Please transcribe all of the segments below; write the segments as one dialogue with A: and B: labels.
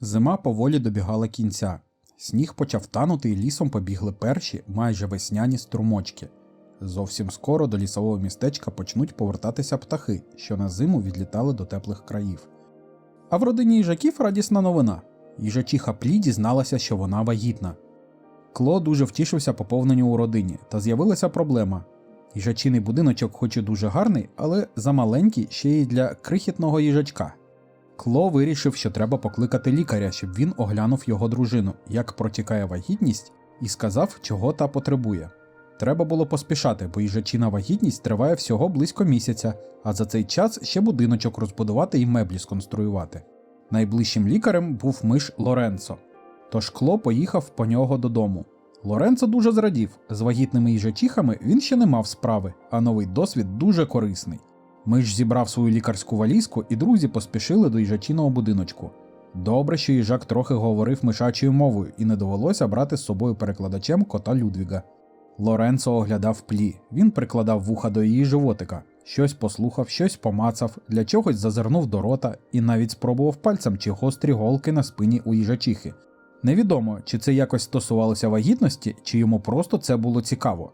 A: Зима поволі добігала кінця. Сніг почав танути і лісом побігли перші, майже весняні струмочки. Зовсім скоро до лісового містечка почнуть повертатися птахи, що на зиму відлітали до теплих країв. А в родині їжаків радісна новина. Їжачиха Плі дізналася, що вона вагітна. Кло дуже втішився поповненню у родині, та з'явилася проблема. Їжачиний будиночок хоч і дуже гарний, але замаленький ще й для крихітного їжачка. Кло вирішив, що треба покликати лікаря, щоб він оглянув його дружину, як протікає вагітність, і сказав, чого та потребує. Треба було поспішати, бо їжачина вагітність триває всього близько місяця, а за цей час ще будиночок розбудувати і меблі сконструювати. Найближчим лікарем був миш Лоренцо. Тож Кло поїхав по нього додому. Лоренцо дуже зрадів, з вагітними їжачихами він ще не мав справи, а новий досвід дуже корисний. Миш зібрав свою лікарську валізку, і друзі поспішили до їжачиного будиночку. Добре, що їжак трохи говорив мишачою мовою, і не довелося брати з собою перекладачем кота Людвіга. Лоренцо оглядав плі, він прикладав вуха до її животика, щось послухав, щось помацав, для чогось зазирнув до рота і навіть спробував пальцем чи гострі голки на спині у їжачихи. Невідомо, чи це якось стосувалося вагітності, чи йому просто це було цікаво.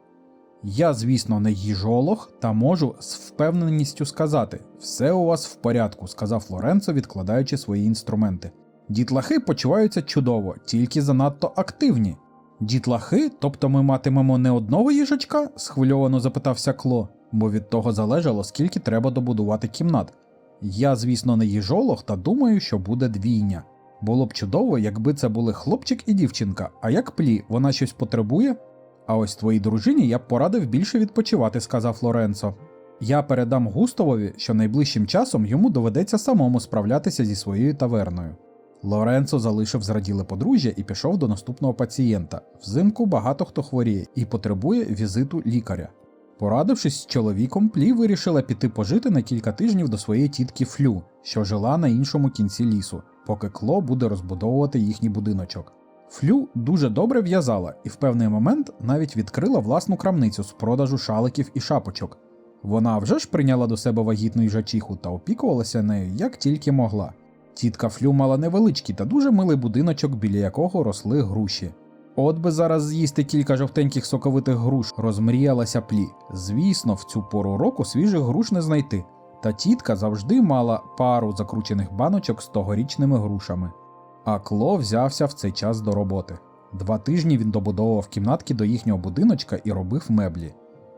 A: Я, звісно, не їжолог, та можу з впевненістю сказати: все у вас в порядку, сказав Лоренцо, відкладаючи свої інструменти. Дітлахи почуваються чудово, тільки занадто активні. Дітлахи, тобто ми матимемо не одного їжачка? схвильовано запитався Кло, бо від того залежало, скільки треба добудувати кімнат. Я, звісно, не їжолог, та думаю, що буде двійня. Було б чудово, якби це були хлопчик і дівчинка, а як плі, вона щось потребує? А ось твоїй дружині я б порадив більше відпочивати, сказав Лоренцо. Я передам Густавові, що найближчим часом йому доведеться самому справлятися зі своєю таверною. Лоренцо залишив зраділе подружжя і пішов до наступного пацієнта. Взимку багато хто хворіє і потребує візиту лікаря. Порадившись з чоловіком, Плі вирішила піти пожити на кілька тижнів до своєї тітки Флю, що жила на іншому кінці лісу, поки Кло буде розбудовувати їхній будиночок. Флю дуже добре в'язала і в певний момент навіть відкрила власну крамницю з продажу шаликів і шапочок. Вона вже ж прийняла до себе вагітну їжачиху та опікувалася нею як тільки могла. Тітка Флю мала невеличкий та дуже милий будиночок, біля якого росли груші. От би зараз з'їсти кілька жовтеньких соковитих груш, розмріялася плі. Звісно, в цю пору року свіжих груш не знайти. Та тітка завжди мала пару закручених баночок з тогорічними грушами. А Кло взявся в цей час до роботи. Два тижні він добудовував кімнатки до їхнього будиночка і робив меблі.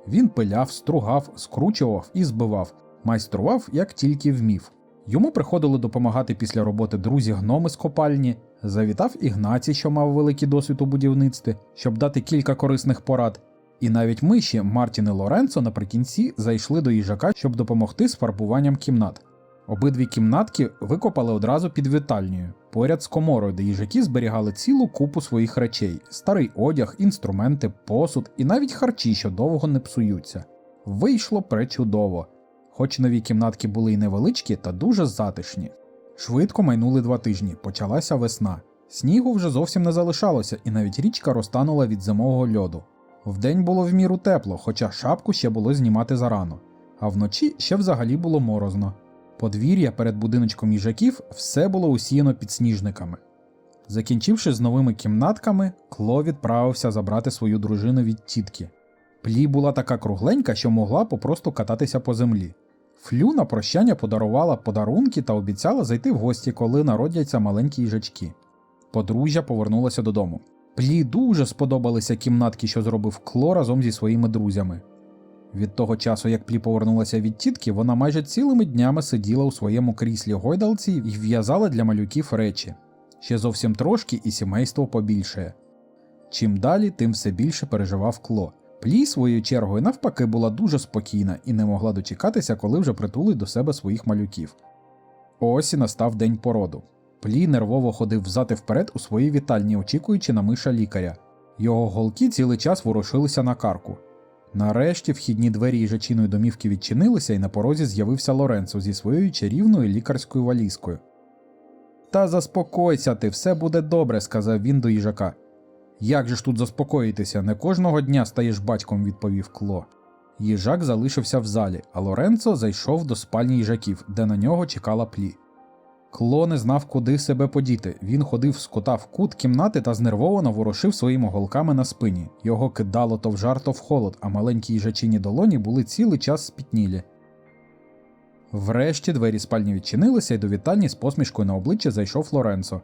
A: Він пиляв, стругав, скручував і збивав, майстрував як тільки вмів. Йому приходили допомагати після роботи друзі гноми з копальні, завітав Ігнацій, що мав великий досвід у будівництві, щоб дати кілька корисних порад. І навіть миші Мартін і Лоренцо наприкінці зайшли до їжака, щоб допомогти з фарбуванням кімнат. Обидві кімнатки викопали одразу під вітальнею, поряд з коморою, де їжаки зберігали цілу купу своїх речей: старий одяг, інструменти, посуд і навіть харчі, що довго не псуються. Вийшло пречудово, хоч нові кімнатки були й невеличкі та дуже затишні. Швидко майнули два тижні, почалася весна. Снігу вже зовсім не залишалося, і навіть річка розтанула від зимового льоду. Вдень було в міру тепло, хоча шапку ще було знімати зарано, а вночі ще взагалі було морозно. Подвір'я перед будиночком їжаків все було усіяно підсніжниками. Закінчивши з новими кімнатками, Кло відправився забрати свою дружину від тітки. Плі була така кругленька, що могла попросту кататися по землі. Флю на прощання подарувала подарунки та обіцяла зайти в гості, коли народяться маленькі їжачки. Подружжя повернулося додому. Плі дуже сподобалися кімнатки, що зробив Кло разом зі своїми друзями. Від того часу, як Плі повернулася від тітки, вона майже цілими днями сиділа у своєму кріслі гойдалці і в'язала для малюків речі. Ще зовсім трошки і сімейство побільшає. Чим далі, тим все більше переживав Кло. Плі своєю чергою навпаки була дуже спокійна і не могла дочекатися, коли вже притулить до себе своїх малюків. Ось і настав день породу. Плі нервово ходив взад і вперед у своїй вітальні, очікуючи на миша лікаря. Його голки цілий час ворушилися на карку. Нарешті вхідні двері їжачиної домівки відчинилися, і на порозі з'явився Лоренцо зі своєю чарівною лікарською валізкою. Та заспокойся ти, все буде добре, сказав він до їжака. Як же ж тут заспокоїтися? Не кожного дня стаєш батьком, відповів Кло. Їжак залишився в залі, а Лоренцо зайшов до спальні їжаків, де на нього чекала плі. Кло не знав, куди себе подіти. Він ходив з кота в кут кімнати та знервовано ворушив своїми голками на спині. Його кидало то в жар, то в холод, а маленькі їжачині долоні були цілий час спітнілі. Врешті двері спальні відчинилися, і до вітальні з посмішкою на обличчі зайшов Лоренцо.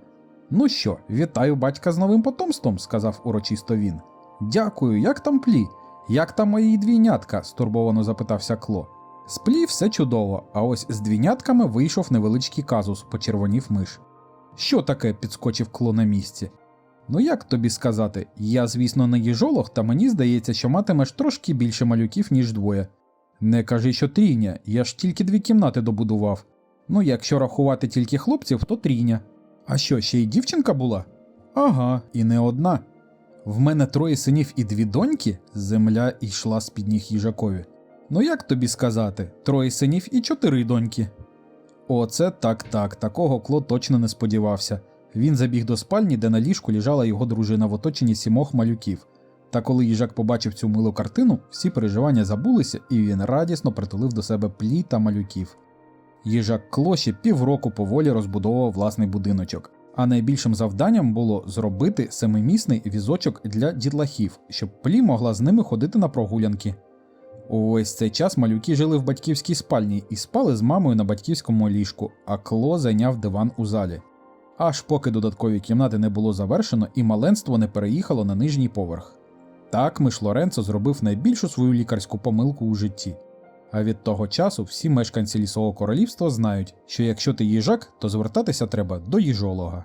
A: Ну що, вітаю батька з новим потомством, сказав урочисто він. Дякую, як там плі? Як там мої двійнятка? стурбовано запитався Кло. З плі все чудово, а ось з двійнятками вийшов невеличкий казус, почервонів миш. Що таке? підскочив Кло на місці. Ну як тобі сказати, я, звісно, не їжолог, та мені здається, що матимеш трошки більше малюків, ніж двоє. Не кажи, що трійня, я ж тільки дві кімнати добудував. Ну, якщо рахувати тільки хлопців, то трійня. А що, ще й дівчинка була? Ага, і не одна. В мене троє синів і дві доньки, земля йшла з під ніг їжакові. Ну як тобі сказати, троє синів і чотири доньки. Оце так так, такого Кло точно не сподівався. Він забіг до спальні, де на ліжку лежала його дружина в оточенні сімох малюків. Та коли їжак побачив цю милу картину, всі переживання забулися, і він радісно притулив до себе плі та малюків. Їжак Кло ще півроку поволі розбудовував власний будиночок, а найбільшим завданням було зробити семимісний візочок для дітлахів, щоб плі могла з ними ходити на прогулянки. Увесь цей час малюки жили в батьківській спальні і спали з мамою на батьківському ліжку, а Кло зайняв диван у залі. Аж поки додаткові кімнати не було завершено і маленство не переїхало на нижній поверх. Так Миш Лоренцо зробив найбільшу свою лікарську помилку у житті. А від того часу всі мешканці лісового королівства знають, що якщо ти їжак, то звертатися треба до їжолога.